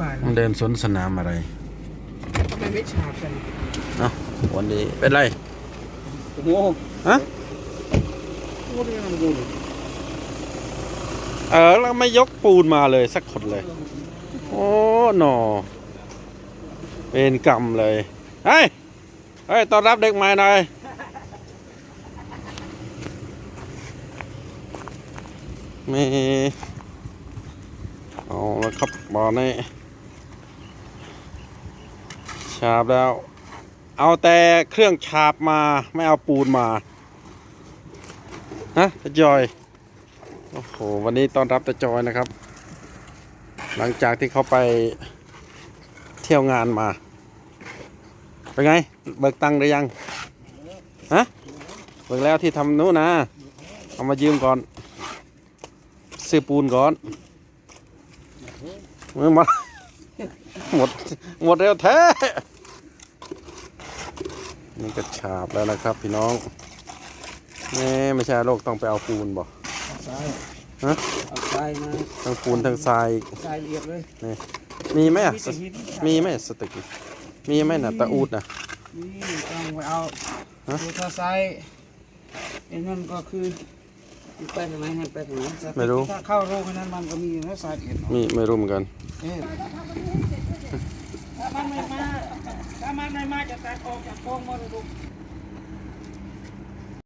ว่ามันนะเดินสวนสนามอะไร ทำไมไม่ฉาบกันเอ้าวันนี้เป็นไรโอ้โหฮะโอ้โหนี่มันดูดิเออแล้วไม่ยกปูนมาเลยสักคนเลย โอ้หนอเป็นกรรมเลย เฮ้ย เฮ้ยต้อนรับเด็กใหม่หน่อยมีเอาแล้วครับบอลนี่ ฉาบแล้ว เอาแต่เครื่องฉาบมาไม่เอาปูนมาฮะตะจอยโอ้โหวันนี้ต้อนรับตะจอยนะครับ หลังจากที่เขาไปเที่ยวงานมา เป็นไง เบิกตังค์หรือยังฮะเบิกแล้วที่ทำนู้นนะ เอามายืมก่อน ซื้อปูนก่อนมือมาหมด หมดเร็วแท้ นี่ก็ฉาบแล้วนะครับพี่น้องแม่ไม่ใช่โลกต้องไปเอาปูนบ่ซ้ายฮะเอาซ้ายมาทั้งปูนทั้งทรายอีกซ้ายเรียบเลยมีไหมอะมีแต่หินมีไหมสตึกนี่มีไหมน่ะตะอูดน่ะนี่ต้องไปเอาฮะดูถ้าซ้ายไอ้นั่นก็คือไปทางไหนให้ไปทางไหนถ้าเข้าโรงไอ้นั้นมันก็มีนะซ้ายเอ็นมีไม่รู้เหมือนกันเอ๊ะถ้ามันไม่มาถ้า มันไม่มาจะตัดออกจากกองมรดก